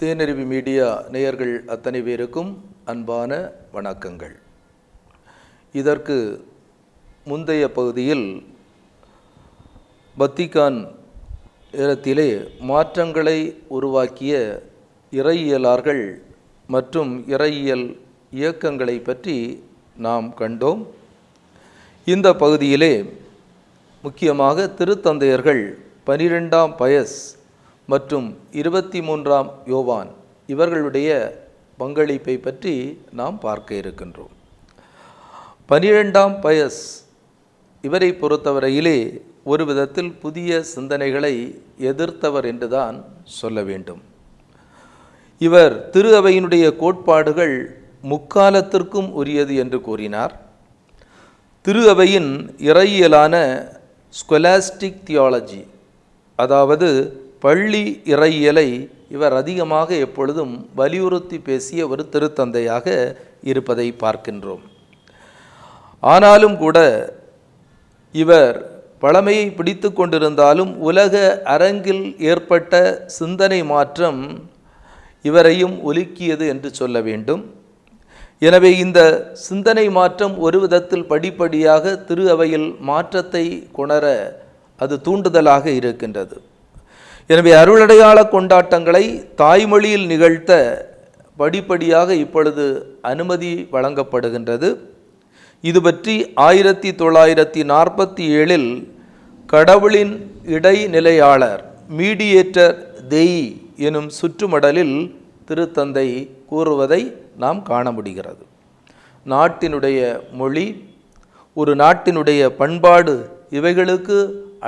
தேனருவி media நேயர்கள் அத்தனை பேருக்கும் அன்பான வணக்கங்கள். இதற்கு முந்தைய பகுதியில் பத்திகான் நேரத்திலே மாற்றங்களை உருவாக்கிய இறையியலார்கள் மற்றும் இறையியல் இயக்கங்களை பற்றி நாம் கண்டோம். இந்த பகுதியிலே முக்கியமாக திருத்தந்தையர்கள் பனிரெண்டாம் பயஸ் மற்றும் இருபத்தி மூன்றாம் யோவான் இவர்களுடைய பங்களிப்பை பற்றி நாம் பார்க்க இருக்கின்றோம். பனிரெண்டாம் பயஸ் இவரை பொறுத்தவரையிலே ஒரு விதத்தில் புதிய சிந்தனைகளை எதிர்த்தவர் என்றுதான் சொல்ல வேண்டும். இவர் திரு அவையினுடைய கோட்பாடுகள் முக்காலத்திற்கும் உரியது என்று கூறினார். திரு அவையின் இறையியலான ஸ்கொலாஸ்டிக் தியாலஜி அதாவது பள்ளி இறையியலை இவர் அதிகமாக எப்பொழுதும் வலியுறுத்தி பேசிய ஒரு திருத்தந்தையாக இருப்பதை பார்க்கின்றோம். ஆனாலும் கூட இவர் பழமையை பிடித்து கொண்டிருந்தாலும் உலக அரங்கில் ஏற்பட்ட சிந்தனை மாற்றம் இவரையும் ஒலுக்கியது என்று சொல்ல வேண்டும். எனவே இந்த சிந்தனை மாற்றம் ஒரு விதத்தில் படிப்படியாக திரு அவையில் மாற்றத்தை கொணர அது தூண்டுதலாக இருக்கின்றது. எனவே அருளடையாள கொண்டாட்டங்களை தாய்மொழியில் நிகழ்த்த படிப்படியாக இப்பொழுது அனுமதி வழங்கப்படுகின்றது. இது பற்றி ஆயிரத்தி தொள்ளாயிரத்தி நாற்பத்தி ஏழில் கடவுளின் இடைநிலையாளர் மீடியேட்டர் தெய் எனும் சுற்றுமடலில் திருத்தந்தை கூறுவதை நாம் காண முடிகிறது. நாட்டினுடைய மொழி ஒரு நாட்டினுடைய பண்பாடு இவைகளுக்கு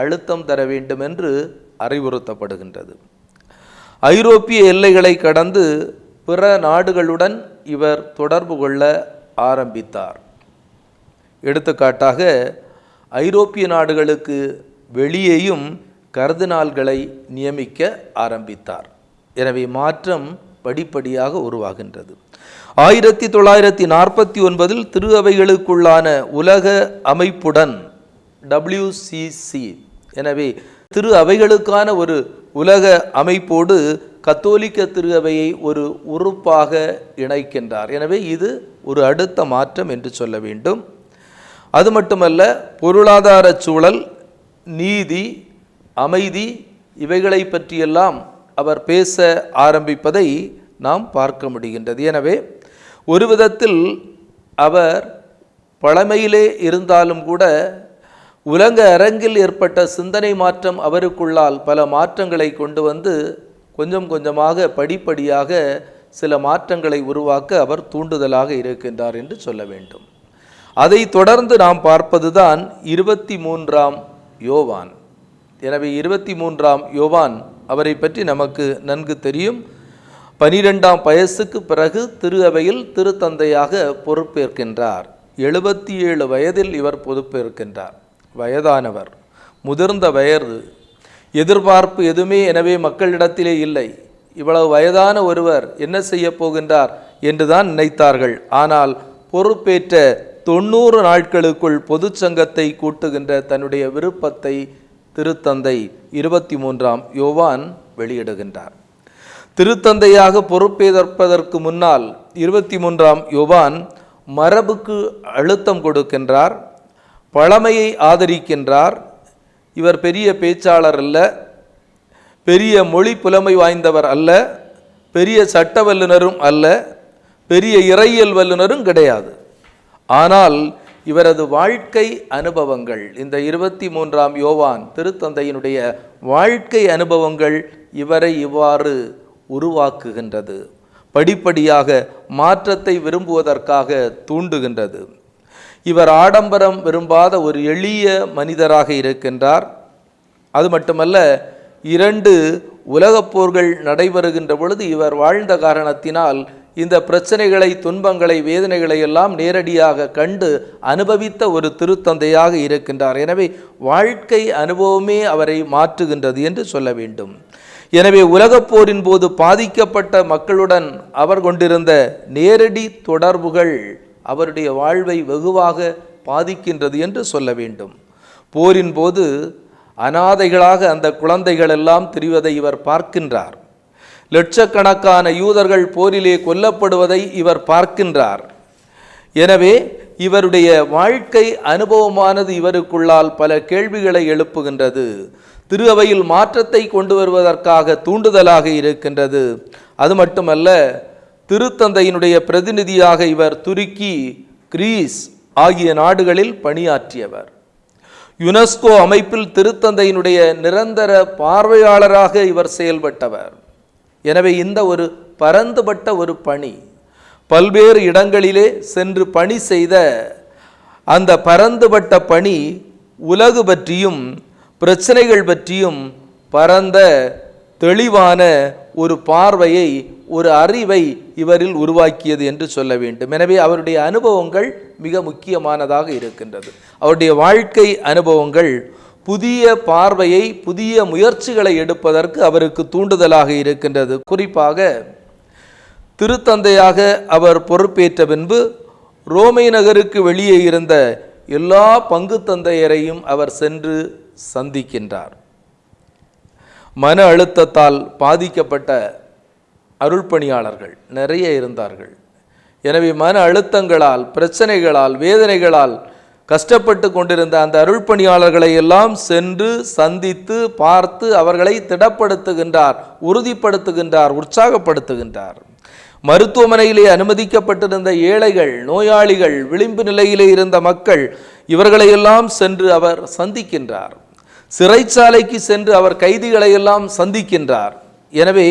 அழுத்தம் தர வேண்டும் என்று அறிவுறுத்தப்படுகின்றது. ஐரோப்பிய எல்லைகளை கடந்து பிற நாடுகளுடன் இவர் தொடர்பு கொள்ள ஆரம்பித்தார். எடுத்துக்காட்டாக ஐரோப்பிய நாடுகளுக்கு வெளியேயும் கருதினால்களை நியமிக்க ஆரம்பித்தார். எனவே மாற்றம் படிப்படியாக உருவாகின்றது. ஆயிரத்தி தொள்ளாயிரத்தி நாற்பத்தி ஒன்பதில் திரு அவைகளுக்குள்ளான உலக அமைப்புடன் டபிள்யூசிசி எனவே திரு அவைகளுக்கான ஒரு உலக அமைப்போடு கத்தோலிக்க திரு அவையை ஒரு உறுப்பாக இணைக்கின்றார். எனவே இது ஒரு அடுத்த மாற்றம் என்று சொல்ல வேண்டும். அது மட்டுமல்ல பொருளாதார சூழல் நீதி அமைதி இவைகளை பற்றியெல்லாம் அவர் பேச ஆரம்பிப்பதை நாம் பார்க்க முடிகின்றது. எனவே ஒரு விதத்தில் அவர் பழமையிலே இருந்தாலும் கூட உலக அரங்கில் ஏற்பட்ட சிந்தனை மாற்றம் அவருக்குள்ளால் பல மாற்றங்களை கொண்டு வந்து கொஞ்சம் கொஞ்சமாக படிப்படியாக சில மாற்றங்களை உருவாக்க அவர் தூண்டுதலாக இருக்கின்றார் என்று சொல்ல வேண்டும். அதை தொடர்ந்து நாம் பார்ப்பதுதான் இருபத்தி மூன்றாம் யோவான். எனவே இருபத்தி மூன்றாம் யோவான் அவரை பற்றி நமக்கு நன்கு தெரியும். பனிரெண்டாம் வயசுக்கு பிறகு திரு அவையில் திருத்தந்தையாக பொறுப்பேற்கின்றார். எழுபத்தி ஏழு வயதில் இவர் பொறுப்பேற்கின்றார். வயதானவர் முதிர்ந்த வயது எதிர்பார்ப்பு எதுவுமே எனவே மக்களிடத்திலே இல்லை. இவ்வளவு வயதான ஒருவர் என்ன செய்ய போகின்றார் என்றுதான் நினைத்தார்கள். ஆனால் பொறுப்பேற்ற தொண்ணூறு நாட்களுக்குள் பொதுச் சங்கத்தை கூட்டுகின்ற தன்னுடைய விருப்பத்தை திருத்தந்தை இருபத்தி மூன்றாம் யோவான் வெளியிடுகின்றார். திருத்தந்தையாக பொறுப்பேற்பதற்கு முன்னால் இருபத்தி மூன்றாம் யோவான் மரபுக்கு அழுத்தம் கொடுக்கின்றார் பழமையை ஆதரிக்கின்றார். இவர் பெரிய பேச்சாளர் அல்ல பெரிய மொழி புலமை வாய்ந்தவர் அல்ல பெரிய சட்ட வல்லுனரும் அல்ல பெரிய இறையியல் வல்லுனரும் கிடையாது. ஆனால் இவரது வாழ்க்கை அனுபவங்கள் இந்த இருபத்தி மூன்றாம் யோவான் திருத்தந்தையினுடைய வாழ்க்கை அனுபவங்கள் இவரை இவ்வாறு உருவாக்குகின்றது. படிப்படியாக மாற்றத்தை விரும்புவதற்காக தூண்டுகின்றது. இவர் ஆடம்பரம் விரும்பாத ஒரு எளிய மனிதராக இருக்கின்றார். அது மட்டுமல்ல இரண்டு உலகப் போர்கள் நடைபெறுகின்ற பொழுது இவர் வாழ்ந்த காரணத்தினால் இந்த பிரச்சனைகளை துன்பங்களை வேதனைகளை எல்லாம் நேரடியாக கண்டு அனுபவித்த ஒரு திருத்தந்தையாக இருக்கின்றார். எனவே வாழ்க்கை அனுபவமே அவரை மாற்றுகின்றது என்று சொல்ல வேண்டும். எனவே உலகப் போரின் போது பாதிக்கப்பட்ட மக்களுடன் அவர் கொண்டிருந்த நேரடி தொடர்புகள் அவருடைய வாழ்வை வெகுவாக பாதிக்கின்றது என்று சொல்ல வேண்டும். போரின் போது அனாதைகளாக அந்த குழந்தைகள் எல்லாம் திரிவதை இவர் பார்க்கின்றார். லட்சக்கணக்கான யூதர்கள் போரிலே கொல்லப்படுவதை இவர் பார்க்கின்றார். எனவே இவருடைய வாழ்க்கை அனுபவமானது இவருக்குள்ளால் பல கேள்விகளை எழுப்புகின்றது. திரு அவையில் மாற்றத்தை கொண்டு வருவதற்காக தூண்டுதலாக இருக்கின்றது. அது மட்டுமல்ல திருத்தந்தையினுடைய பிரதிநிதியாக இவர் துருக்கி கிரீஸ் ஆகிய நாடுகளில் பணியாற்றியவர். யுனெஸ்கோ அமைப்பில் திருத்தந்தையினுடைய நிரந்தர பார்வையாளராக இவர் செயல்பட்டவர். எனவே இந்த ஒரு பரந்துபட்ட ஒரு பணி பல்வேறு இடங்களிலே சென்று பணி செய்த அந்த பரந்துபட்ட பணி உலகு பற்றியும் பிரச்சனைகள் பற்றியும் பரந்த தெளிவான ஒரு பார்வையை ஒரு அறிவை இவரில் உருவாக்கியது என்று சொல்ல வேண்டும். எனவே அவருடைய அனுபவங்கள் மிக முக்கியமானதாக இருக்கின்றது. அவருடைய வாழ்க்கை அனுபவங்கள் புதிய பார்வையை புதிய முயற்சிகளை எடுப்பதற்கு அவருக்கு தூண்டுதலாக இருக்கின்றது. குறிப்பாக திருத்தந்தையாக அவர் பொறுப்பேற்ற பின்பு ரோமை நகருக்கு வெளியே இருந்த எல்லா பங்கு தந்தையரையும் அவர் சென்று சந்திக்கின்றார். மன அழுத்தத்தால் பாதிக்கப்பட்ட அருள்பணியாளர்கள் நிறைய இருந்தார்கள். எனவே மன அழுத்தங்களால் பிரச்சனைகளால் வேதனைகளால் கஷ்டப்பட்டு கொண்டிருந்த அந்த அருள்பணியாளர்களை எல்லாம் சென்று சந்தித்து பார்த்து அவர்களை திடப்படுத்துகின்றார் உறுதிப்படுத்துகின்றார் உற்சாகப்படுத்துகின்றார். மருத்துவமனையிலே அனுமதிக்கப்பட்டிருந்த ஏழைகள் நோயாளிகள் விளிம்பு நிலையிலே இருந்த மக்கள் இவர்களையெல்லாம் சென்று அவர் சந்திக்கின்றார். சிறைச்சாலைக்கு சென்று அவர் கைதிகளை எல்லாம் சந்திக்கின்றார். எனவே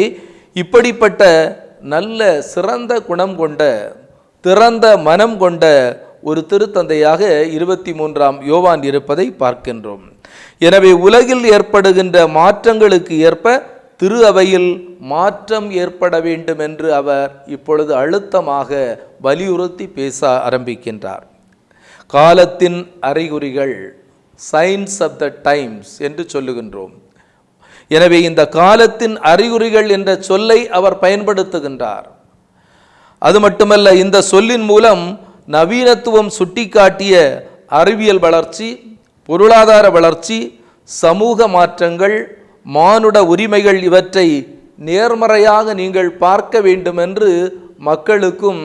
இப்படிப்பட்ட நல்ல சிறந்த குணம் கொண்ட திறந்த மனம் கொண்ட ஒரு திருத்தந்தையாக இருபத்தி மூன்றாம் யோவான் இருப்பதை பார்க்கின்றோம். எனவே உலகில் ஏற்படுகின்ற மாற்றங்களுக்கு ஏற்ப திரு அவையில் மாற்றம் ஏற்பட வேண்டும் என்று அவர் இப்பொழுது அழுத்தமாக வலியுறுத்தி பேச ஆரம்பிக்கின்றார். காலத்தின் அறிகுறிகள் சயின்ஸ் ஆஃப் த டைம்ஸ் என்று சொல்லுகின்றோம். எனவே இந்த காலத்தின் அறிகுறிகள் என்ற சொல்லை அவர் பயன்படுத்துகின்றார். அது மட்டுமல்ல இந்த சொல்லின் மூலம் நவீனத்துவம் சுட்டிக்காட்டிய அறிவியல் வளர்ச்சி பொருளாதார வளர்ச்சி சமூக மாற்றங்கள் மானுட உரிமைகள் இவற்றை நேர்மறையாக நீங்கள் பார்க்க வேண்டும் என்று மக்களுக்கும்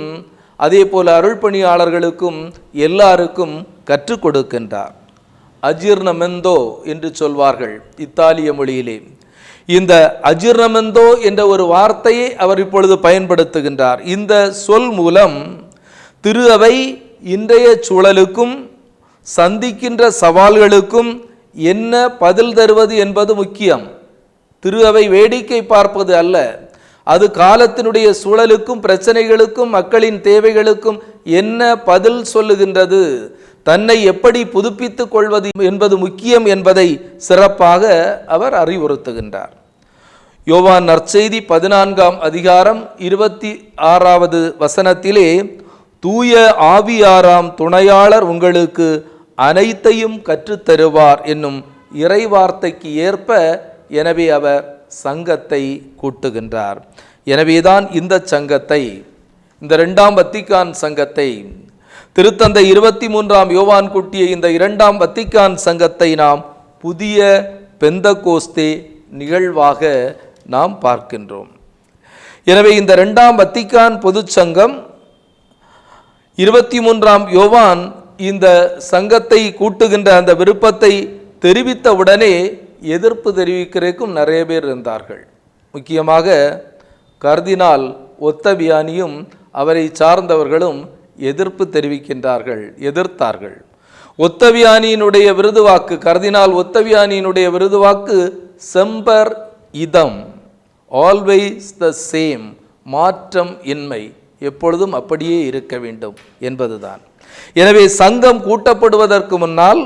அதேபோல அருள்பணியாளர்களுக்கும் எல்லாருக்கும் கற்றுக் கொடுக்கின்றார். அஜீர்ணமெந்தோ என்று சொல்வார்கள் இத்தாலிய மொழியிலே. இந்த அஜீர்ணமெந்தோ என்ற ஒரு வார்த்தையை அவர் இப்பொழுது பயன்படுத்துகின்றார். இந்த சொல் மூலம் திரு அவை இன்றைய சூழலுக்கும் சந்திக்கின்ற சவால்களுக்கும் என்ன பதில் தருவது என்பது முக்கியம். திரு அவை வேடிக்கை பார்ப்பது அல்ல. அது காலத்தினுடைய சூழலுக்கும் பிரச்சனைகளுக்கும் மக்களின் தேவைகளுக்கும் என்ன பதில் சொல்லுகின்றது? தன்னை எப்படி புதுப்பித்துக் கொள்வது என்பது முக்கியம் என்பதை சிறப்பாக அவர் அறிவுறுத்துகின்றார். யோவான் நற்செய்தி பதினான்காம் அதிகாரம் இருபத்தி ஆறாவது வசனத்திலே தூய ஆவியாராம் துணையாளர் உங்களுக்கு அனைத்தையும் கற்றுத்தருவார் என்னும் இறைவார்த்தைக்கு ஏற்ப எனவே அவர் சங்கத்தை கூட்டுகின்றார். எனவேதான் இந்த சங்கத்தை இந்த ரெண்டாம் வத்திக்கான் சங்கத்தை திருத்தந்தை இருபத்தி மூன்றாம் யோவான் குட்டிய இந்த இரண்டாம் வத்திக்கான் சங்கத்தை நாம் புதிய பெந்தகோஸ்தே நிகழ்வாக நாம் பார்க்கின்றோம். எனவே இந்த ரெண்டாம் வத்திக்கான் பொதுச் சங்கம் இருபத்தி மூன்றாம் யோவான் இந்த சங்கத்தை கூட்டுகின்ற அந்த விருப்பத்தை தெரிவித்த உடனே எதிர்ப்பு தெரிவிக்கிறதுக்கும் நிறைய பேர் இருந்தார்கள். முக்கியமாக கர்தினால் ஒத்தவியானியும் அவரை சார்ந்தவர்களும் எதிர்ப்பு தெரிவிக்கின்றார்கள் எதிர்த்தார்கள். ஒத்தவியானியினுடைய விருதுவாக்கு கர்தினால் ஒத்தவியானியினுடைய விருதுவாக்கு செம்பர் இதம் ஆல்வேஸ் த சேம் மாற்றம் இன்மை. எப்பொழுதும் அப்படியே இருக்க வேண்டும் என்பதுதான். எனவே சங்கம் கூட்டப்படுவதற்கு முன்னால்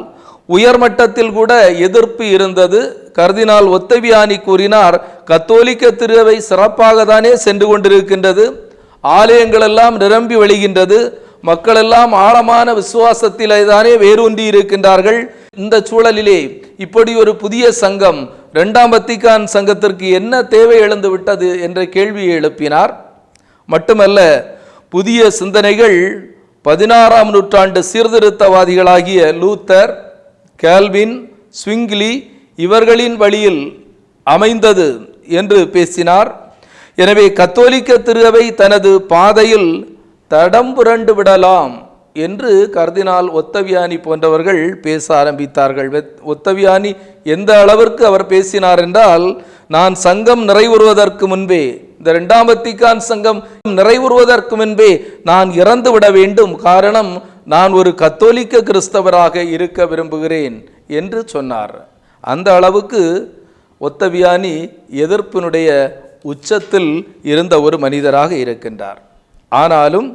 உயர்மட்டத்தில் கூட எதிர்ப்பு இருந்தது. கர்தினால் ஒத்தவியானி கூறினார் கத்தோலிக்க திருவை சிறப்பாக தானே சென்று கொண்டிருக்கின்றது. ஆலயங்களெல்லாம் நிரம்பி வழிகின்றது. மக்களெல்லாம் ஆழமான விசுவாசத்திலே தானே வேரூன்றி இருக்கின்றார்கள். இந்த சூழலிலே இப்படி ஒரு புதிய சங்கம் இரண்டாம் வத்திக்கான் சங்கத்திற்கு என்ன தேவை எழுந்து விட்டது என்ற கேள்வியை எழுப்பினார். மட்டுமல்ல புதிய சிந்தனைகள் பதினாறாம் நூற்றாண்டு சீர்திருத்தவாதிகளாகிய லூத்தர் கேல்வின் ஸ்விங்லி இவர்களின் வழியில் அமைந்தது என்று பேசினார். எனவே கத்தோலிக்க திருவை தனது பாதையில் தடம் புரண்டு விடலாம் என்று கர்தினால் ஒத்தவியானி போன்றவர்கள் பேச ஆரம்பித்தார்கள். வெத்- ஒத்தவியானி எந்த அளவிற்கு அவர் பேசினார் என்றால் நான் சங்கம் நிறைவுறுவதற்கு முன்பே இந்த ரெண்டாம் வத்திக்கான் சங்கம் நிறைவுறுவதற்கு முன்பே நான் இறந்து விட வேண்டும். காரணம் நான் ஒரு கத்தோலிக்க கிறிஸ்தவராக இருக்க விரும்புகிறேன் என்று சொன்னார். அந்த அளவுக்கு ஒத்தவியானி எதிர்ப்பினுடைய உச்சத்தில் இருந்த ஒரு மனிதராக இருக்கின்றார். ஆனாலும்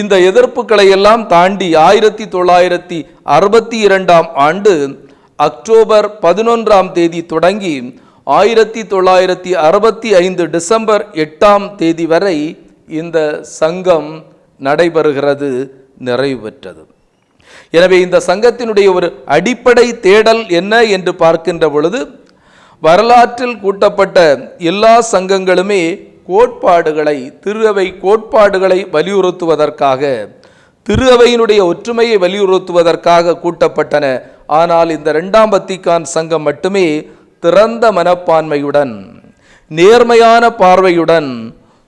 இந்த எதிர்ப்புகளை எல்லாம் தாண்டி ஆயிரத்தி தொள்ளாயிரத்தி அறுபத்தி இரண்டாம் ஆண்டு அக்டோபர் பதினொன்றாம் தேதி தொடங்கி ஆயிரத்தி தொள்ளாயிரத்தி அறுபத்தி ஐந்து டிசம்பர் எட்டாம் தேதி வரை இந்த சங்கம் நடைபெறுகிறது நிறைவு பெற்றது எனவே இந்த சங்கத்தினுடைய ஒரு அடிப்படை தேடல் என்ன என்று பார்க்கின்ற பொழுது வரலாற்றில் கூட்டப்பட்ட எல்லா சங்கங்களுமே கோட்பாடுகளை திருவை கோட்பாடுகளை வலியுறுத்துவதற்காக திருவையினுடைய ஒற்றுமையை வலியுறுத்துவதற்காக கூட்டப்பட்டன. ஆனால் இந்த ரெண்டாம் பத்திகான் சங்கம் மட்டுமே திறந்த மனப்பான்மையுடன் நேர்மையான பார்வையுடன்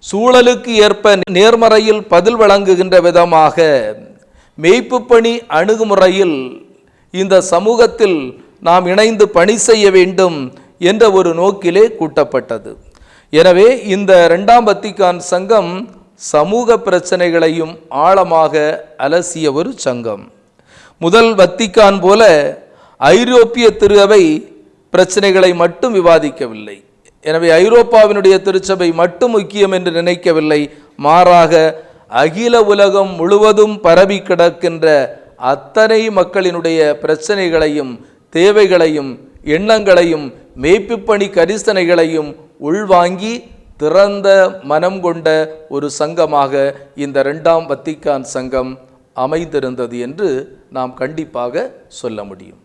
சூழலுக்கு ஏற்ப நேர்மறையில் பதில் வழங்குகின்ற விதமாக மெய்ப்பு பணி அணுகுமுறையில் இந்த சமூகத்தில் நாம் இணைந்து பணி செய்ய வேண்டும் என்ற ஒரு நோக்கிலே கூட்டப்பட்டது. எனவே இந்த ரெண்டாம் வத்திக்கான் சங்கம் சமூக பிரச்சனைகளையும் ஆழமாக அலசிய ஒரு சங்கம். முதல் வத்திக்கான் போல ஐரோப்பிய திருவை பிரச்சனைகளை மட்டும் விவாதிக்கவில்லை. எனவே ஐரோப்பாவினுடைய திருச்சபை மட்டும் முக்கியம் என்று நினைக்கவில்லை. மாறாக அகில உலகம் முழுவதும் பரவி கிடக்கின்ற அத்தனை மக்களினுடைய பிரச்சனைகளையும் தேவைகளையும் எண்ணங்களையும் மேய்ப்புப்பணி கரிசனைகளையும் உள்வாங்கி திறந்த மனம் கொண்ட ஒரு சங்கமாக இந்த ரெண்டாம் வத்திக்கான் சங்கம் அமைந்திருந்தது என்று நாம் கண்டிப்பாக சொல்ல முடியும்.